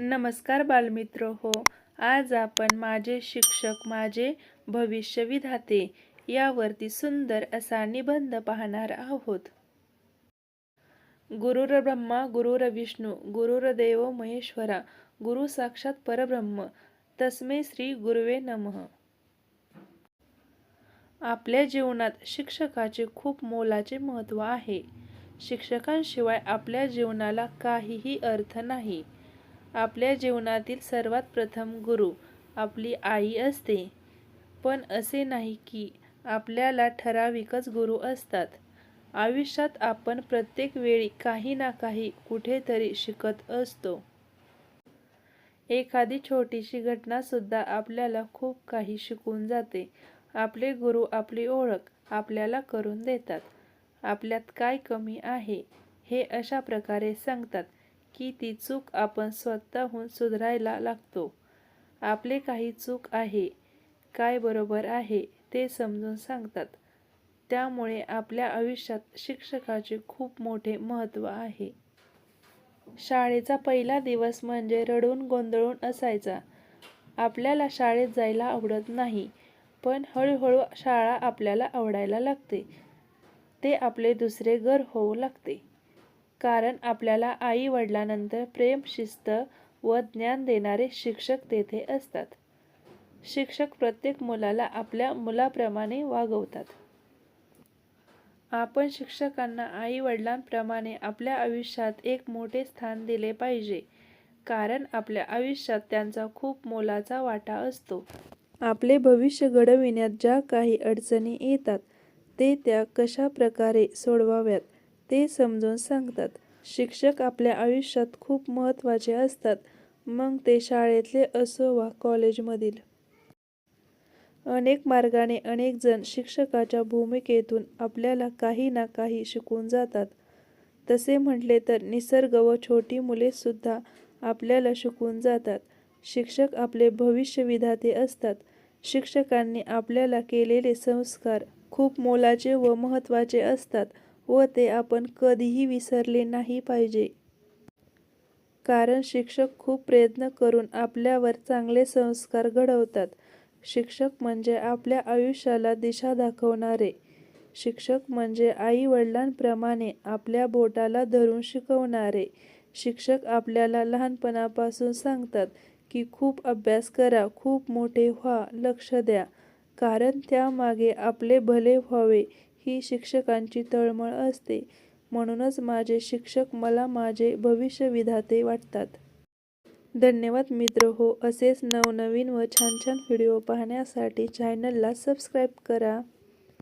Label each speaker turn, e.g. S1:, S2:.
S1: नमस्कार बालमित्र हो. आज आपण माझे शिक्षक माझे भविष्य विधाते यावरती सुंदर असा निबंध पाहणार आहोत. गुरुर ब्रह्मा गुरुर विष्णू गुरुर्देव महेश्वरा गुरु साक्षात परब्रह्म तस्मे श्री गुरुवे नमः. आपल्या जीवनात शिक्षकाचे खूप मोलाचे महत्त्व आहे. शिक्षकांशिवाय आपल्या जीवनाला काहीही अर्थ नाही. आपल्या जीवनातील सर्वात प्रथम गुरु आपली आई असते. पण असे नाही की आपल्याला ठराविकच गुरु असतात. आयुष्यात आपण प्रत्येक वेळी काही ना काही कुठेतरी शिकत असतो. एखादी छोटीशी घटनासुद्धा आपल्याला खूप काही शिकून जाते. आपले गुरु आपली ओळख आपल्याला करून देतात. आपल्यात काय कमी आहे हे अशा प्रकारे सांगतात. की ती चूक आपण स्वतःहून सुधारायला लागतो. आपले काही चूक आहे काय बरोबर आहे ते समजून सांगतात. त्यामुळे आपल्या आयुष्यात शिक्षकाचे खूप मोठे महत्त्व आहे. शाळेचा पहिला दिवस म्हणजे रडून गोंधळून असायचा. आपल्याला शाळेत जायला आवडत नाही पण हळूहळू शाळा आपल्याला आवडायला लागते. ते आपले दुसरे घर होऊ लागते. कारण आपल्याला आई वडिलांनंतर प्रेम शिस्त व ज्ञान देणारे शिक्षक तेथे असतात. शिक्षक प्रत्येक मुलाला आपल्या मुलाप्रमाणे वागवतात. आपण शिक्षकांना आई वडिलांप्रमाणे आपल्या आयुष्यात एक मोठे स्थान दिले पाहिजे कारण आपल्या आयुष्यात त्यांचा खूप मोलाचा वाटा असतो. आपले भविष्य घडविण्यात ज्या काही अडचणी येतात ते त्या कशा प्रकारे सोडवाव्यात? ते समजून सांगतात. शिक्षक आपल्या आयुष्यात खूप महत्त्वाचे असतात. मग ते शाळेतले असो वा कॉलेजमधील. अनेक मार्गाने अनेकजण शिक्षकाच्या भूमिकेतून आपल्याला काही ना काही शिकून जातात. तसे म्हटले तर निसर्ग व छोटी मुलेसुद्धा आपल्याला शिकून जातात. शिक्षक आपले भविष्य विधाते असतात. शिक्षकांनी आपल्याला केलेले संस्कार खूप मोलाचे व महत्त्वाचे असतात. व ते आपण कधीही विसरले नाही पाहिजे. कारण शिक्षक खूप प्रयत्न करून आपल्यावर चांगले संस्कार घडवतात. शिक्षक म्हणजे आपल्या आयुष्याला दिशा दाखवणारे. शिक्षक म्हणजे आई वडिलांप्रमाणे आपल्या बोटाला धरून शिकवणारे. शिक्षक आपल्याला लहानपणापासून सांगतात की खूप अभ्यास करा खूप मोठे व्हा लक्ष द्या. कारण त्यामागे आपले भले व्हावे ही शिक्षकांची तळमळ असते. म्हणूनच माझे शिक्षक मला माझे भविष्य विधाते वाटतात. धन्यवाद मित्र. हो असेच नवनवीन व छान छान व्हिडिओ पाहण्यासाठी चॅनलला सबस्क्राईब करा.